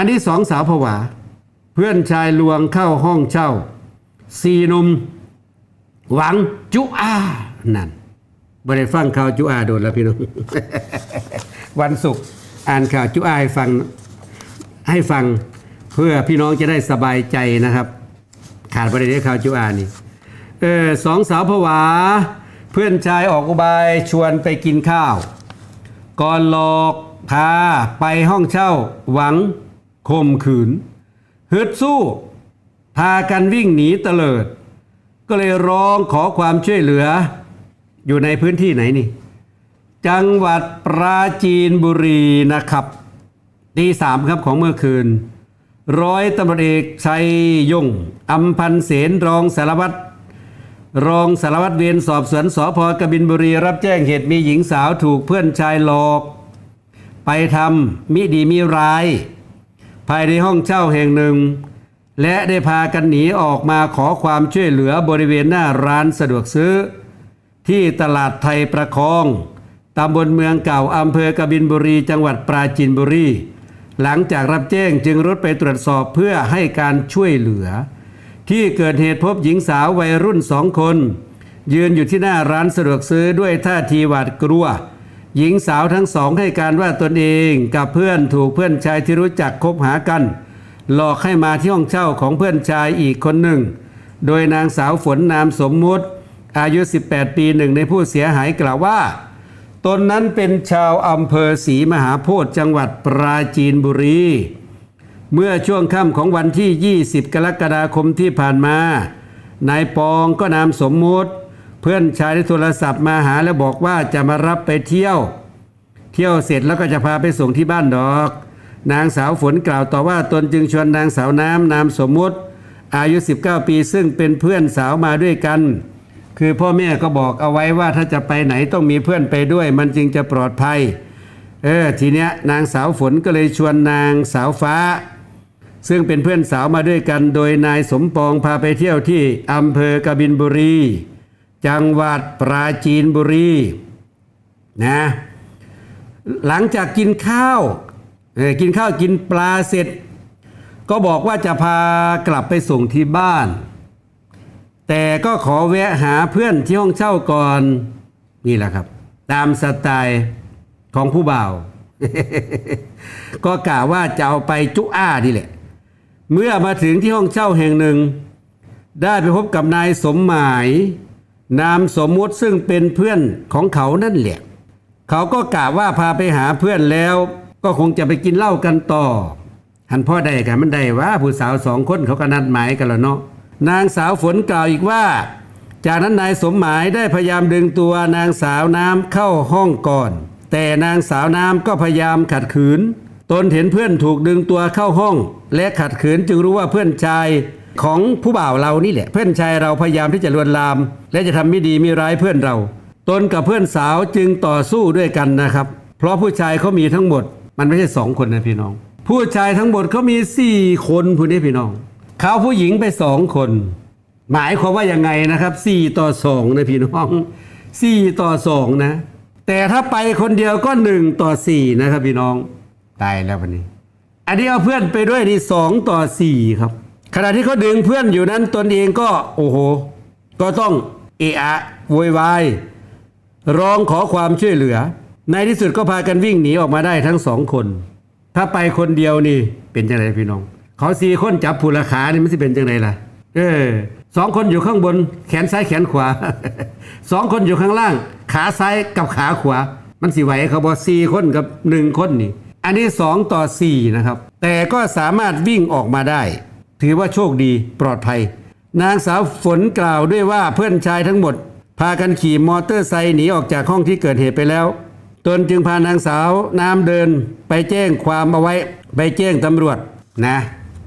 อันที่สองสาวผวา เพื่อนชายลวงเข้าห้องเช่า สี่หนุ่มหวังจุอานั่นบ่ได้ฟังข่าวจุอาโดนแล้วพี่น้อง วันศุกร์อ่านข่าวจุอาให้ฟังให้ฟังเพื่อพี่น้องจะได้สบายใจนะครับ ขาดประเด็นข่าวจุอานี่เออสองสาวผวา เพื่อนชายออกอุบายชวนไปกินข้าว ก่อนหลอกพาไปห้องเช่าหวัง ข่มขืนฮึดสู้ พากันวิ่งหนีเตลิด ก็เลยร้องขอความช่วยเหลือ อยู่ในพื้นที่ไหนนี่ จังหวัดปราจีนบุรีนะครับตีสามครับของเมื่อคืน ร้อยตำรวจเอกชัยยงอัมพันเสนรองสารวัตรรองสารวัตรเวรสอบสวนสพกบินบุรี รับแจ้งเหตุมีหญิงสาวถูกเพื่อนชายหลอก ไปทำมิดีมิร้าย ภายในห้องเช่าแห่งหนึ่ง และได้พากันหนีออกมาขอความช่วยเหลือบริเวณหน้าร้านสะดวกซื้อ ที่ตลาดไทยประคองตำบลเมืองเก่าอำเภอกบินบุรี จังหวัดปราจีนบุรี หลังจากรับแจ้งจึงรุดไปตรวจสอบเพื่อให้การช่วยเหลือ ที่เกิดเหตุพบหญิงสาววัยรุ่นสองคน ยืนอยู่ที่หน้าร้านสะดวกซื้อด้วยท่าทีหวาดกลัว หญิงสาวทั้งสองให้การว่าตนเองกับเพื่อนถูกเพื่อนชายที่รู้จักคบหากัน หลอกให้มาที่ห้องเช่าของเพื่อนชายอีกคนหนึ่ง โดยนางสาวฝนนามสมมุติ อายุ 18 ปีหนึ่งในผู้เสียหายกล่าวว่า ตนนั้นเป็นชาวอำเภอศรีมหาโพธิจังหวัดปราจีนบุรี เมื่อช่วงค่ำของวันที่ 20 กรกฎาคมที่ผ่านมานายปองก็นามสมมุติ เพื่อนชายได้โทรศัพท์มาหาแล้วบอกว่าจะมารับไปเที่ยว เที่ยวเสร็จแล้วก็จะพาไปส่งที่บ้านดอก นางสาวฝนกล่าวต่อว่าตนจึงชวนนางสาวน้ำนามสมมุติ อายุ 19 ปีซึ่งเป็นเพื่อนสาวมาด้วยกัน คือพ่อแม่ก็บอกเอาไว้ว่าถ้าจะไปไหนต้องมีเพื่อนไปด้วย มันจึงจะปลอดภัย เออทีเนี้ยนางสาวฝนก็เลยชวนนางสาวฟ้า ซึ่งเป็นเพื่อนสาวมาด้วยกัน โดยนายสมปองพาไปเที่ยวที่อำเภอกบินบุรี จังหวัดปราจีนบุรีนะหลังจากกินข้าวกินข้าวกินปลาเสร็จ ก็บอกว่าจะพากลับไปส่งที่บ้าน แต่ก็ขอแวะหาเพื่อนที่ห้องเช่าก่อนนี่แหละครับ ตามสไตล์ของผู้บ่าวก็กล่าวว่าจะเอาไปจุอ้านี่แหละ เมื่อมาถึงที่ห้องเช่าแห่งหนึ่ง ได้ไปพบกับนายสมหมาย นามสมมุติซึ่งเป็นเพื่อนของเขานั่นแหละ เขาก็กล่าวว่าพาไปหาเพื่อนแล้ว ก็คงจะไปกินเหล้ากันต่อ หันพ่อได้กันมันได้ว่าผู้สาวสองคนเขาก็นัดหมายกันแล้วเนาะนางสาวฝนกล่าวอีกว่า จากนั้นนายสมหมายได้พยายามดึงตัวนางสาวน้ำเข้าห้องก่อน แต่นางสาวน้ำก็พยายามขัดขืน ตนเห็นเพื่อนถูกดึงตัวเข้าห้อง และขัดขืนจึงรู้ว่าเพื่อนชายของผู้บ่าวเรานี่แหละ เพื่อนชายเราพยายามที่จะลวนลาม และจะทำไม่ดีไม่ร้ายเพื่อนเรา ตนกับเพื่อนสาวจึงต่อสู้ด้วยกันนะครับ เพราะผู้ชายเขามีทั้งหมด มันไม่ใช่สองคนนะพี่น้อง ผู้ชายทั้งหมดเขามีสี่คนผู้นี้พี่น้องเขาผู้หญิงไปสองคน หมายความว่ายังไงนะครับสี่ต่อสองนะพี่น้องสี่ต่อสองนะ แต่ถ้าไปคนเดียวก็หนึ่งต่อสี่นะครับพี่น้อง ตายแล้ววันนี้ อันนี้เอาเพื่อนไปด้วยนี่สองต่อสี่ครับ ขณะที่เขาดึงเพื่อนอยู่นั้นตนเองก็โอ้โห ก็ต้องเอะอะโวยวายร้องขอความช่วยเหลือ ในที่สุดก็พากันวิ่งหนีออกมาได้ทั้งสองคน ถ้าไปคนเดียวนี่เป็นจังไรพี่น้อง เขาสี่คนจับผู้ละขานี่มันสิเป็นจังไรล่ะ เออสองคนอยู่ข้างบน แขนซ้ายแขนขวาสองคนอยู่ข้างล่าง ขาซ้ายกับขาขวา มันสิไหวเขาบอกสี่คนกับหนึ่งคนนี่ อันนี้สองต่อสี่นะครับ แต่ก็สามารถวิ่งออกมาได้ ถือว่าโชคดีปลอดภัย นางสาวฝนกล่าวด้วยว่าเพื่อนชายทั้งหมด พากันขี่มอเตอร์ไซค์หนีออกจากห้องที่เกิดเหตุไปแล้ว ตนจึงพานางสาวน้ำเดินไปแจ้งความเอาไว้ ไปแจ้งตำรวจนะ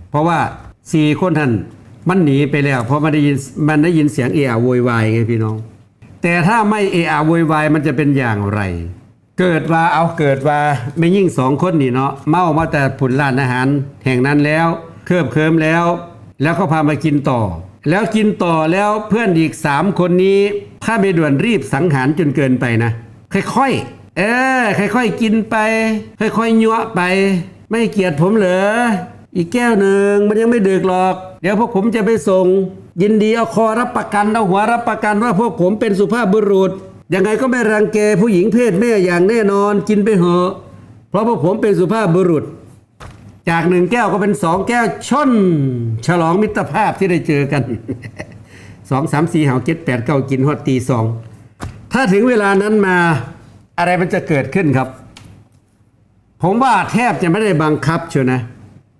เพราะว่าสี่คนท่านมันหนีไปแล้ว เพราะมันได้ยินมันได้ยินเสียงเอะอะโวยวายไงพี่น้อง แต่ถ้าไม่เอะอะโวยวายมันจะเป็นอย่างไร เกิดว่าเอาเกิดว่าไม่ยิ่งสองคนนี่เนาะเมามาแต่ผุนร้านอาหาร แห่งนั้นแล้ว เคลิบเคลิมแล้ว แล้วก็พามากินต่อ แล้วกินต่อแล้วเพื่อนอีกสามคนนี้ถ้าไม่ด่วนรีบสังหารจนเกินไปนะ ค่อยๆ เออค่อยๆกินไป ค่อยๆยั่วไป ไม่เกลียดผมเหรออีกแก้วหนึ่งมันยังไม่ดึกหรอก เดี๋ยวพวกผมจะไปส่ง ยินดีเอาคอรับประกันเอาหัวรับประกันว่าพวกผมเป็นสุภาพบุรุษ ยังไงก็ไม่รังแกผู้หญิงเพศแม่อย่างแน่นอนกินไปเหอะ เพราะพวกผมเป็นสุภาพบุรุษ จากหนึ่งแก้วก็เป็นสองแก้วช่อนฉลองมิตรภาพที่ได้เจอกันสองสามสี่หาเจ็ดแปดเก้ากินฮอดตีสองถ้าถึงเวลานั้นมาอะไรมันจะเกิดขึ้นครับ ผมว่าแทบจะไม่ได้บังคับเชียวนะ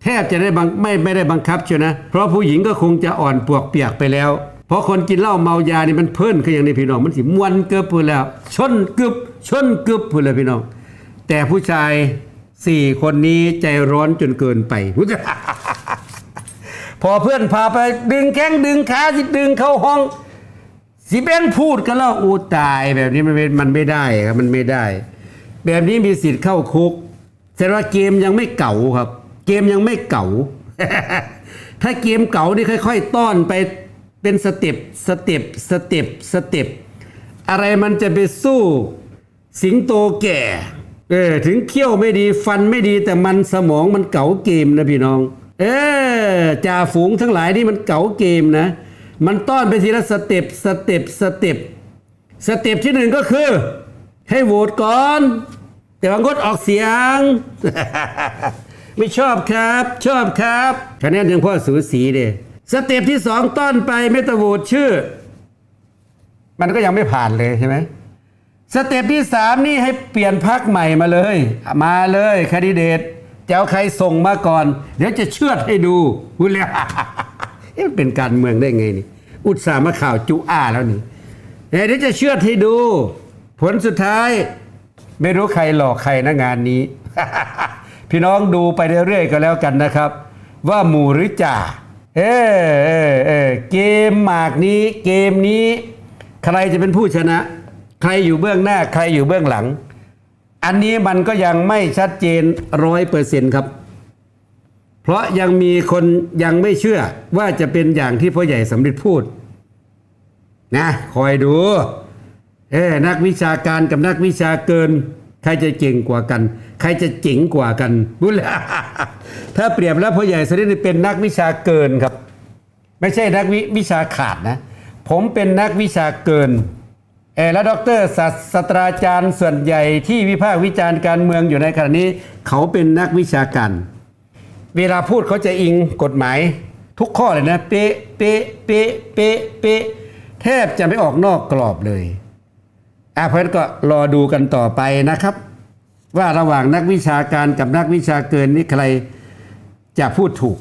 แทบจะได้บังไม่ไม่ได้บังคับเชียวนะ เพราะผู้หญิงก็คงจะอ่อนปวกเปียกไปแล้ว ราะคนกินเหล้าเมายานี่มันเพิ่นคืออย่างในพี่น้อง มันสิมวนเกือบพูดแล้วชนกึบชนกึบพูดเลยพี่น้อง แต่ผู้ชายสี่คนนี้ใจร้อนจนเกินไป พอเพื่อนพาไปดึงแข้งดึงขาสิดึงเข้าห้อง สิเบนพูดกันแล้วอูตายแบบนี้มันไม่มันไม่ได้ครับมันไม่ได้ แบบนี้มีสิทธิ์เข้าคุกแสดงว่าเกมยังไม่เก่าครับ เกมยังไม่เก่า ถ้าเกมเก่านี่ค่อย ๆ ต้อนไป เป็นสเต็ปสเต็ปสเต็ปสเต็ปอะไรมันจะไปสู้สิงโตแก่เออถึงเขี้ยวไม่ดีฟันไม่ดีแต่มันสมองมันเก๋าเกมนะพี่น้อง เออจ่าฝูงทั้งหลายนี่มันเก๋าเกมนะ มันต้อนไปทีละสเต็ปสเต็ปสเต็ปสเต็ปที่หนึ่งก็คือ ให้โหวตก่อน แต่ว่างดออกเสียง ไม่ชอบครับ ชอบครับคะแนนยังพ่อสูสีเด้ สเต็ปที่สองต้อนไปไม่ตะโหวตชื่อ มันก็ยังไม่ผ่านเลยใช่ไหมสเต็ปที่สามนี่ให้เปลี่ยนพักใหม่มาเลย มาเลยคดีเดตจะเอาใครส่งมาก่อน เดี๋ยวจะเชื่อดให้ดูพูดเลยเอ๊ะมันเป็นการเมืองได้ไงนี่ อุตส่าห์มาข่าวจุอาแล้วนี่เดี๋ยวจะเชื่อดให้ดู ผลสุดท้าย ไม่รู้ใครหลอกใครนะงานนี้ พี่น้องดูไปเรื่อยๆก็แล้วกันนะครับ ว่าหมู่หรือจ่า เออเออเออเกมหมากนี้ เกมนี้ ใครจะเป็นผู้ชนะ ใครอยู่เบื้องหน้า ใครอยู่เบื้องหลัง อันนี้มันก็ยังไม่ชัดเจนร้อยเปอร์เซ็นครับ เพราะยังมีคนยังไม่เชื่อว่าจะเป็นอย่างที่พ่อใหญ่สำร็จพูด นะคอยดู เอ้นักวิชาการกับนักวิชาเกิน ใครจะเก่งกว่ากัน ใครจะเจ๋งกว่ากันพูดเลย ถ้าเปรียบแล้วพ่อใหญ่สรินเป็นนักวิชาเกินครับ ไม่ใช่นักวิวิชาขาดนะ ผมเป็นนักวิชาเกินเอและด็อกเตอร์ศาสตราจารย์ส่วนใหญ่ที่วิพากษ์วิจารณ์การเมืองอยู่ในขณะนี้ เขาเป็นนักวิชาการ เวลาพูดเขาจะอิงกฎหมาย ทุกข้อเลยนะ เป๊ะเป๊ะเป๊ะเป๊ะเป๊ะแทบจะไม่ออกนอกกรอบเลยอาเพราะนั้นก็รอดูกันต่อไปนะครับ ว่าระหว่างนักวิชาการกับนักวิชาเกินนี่ใคร จะพูดถูก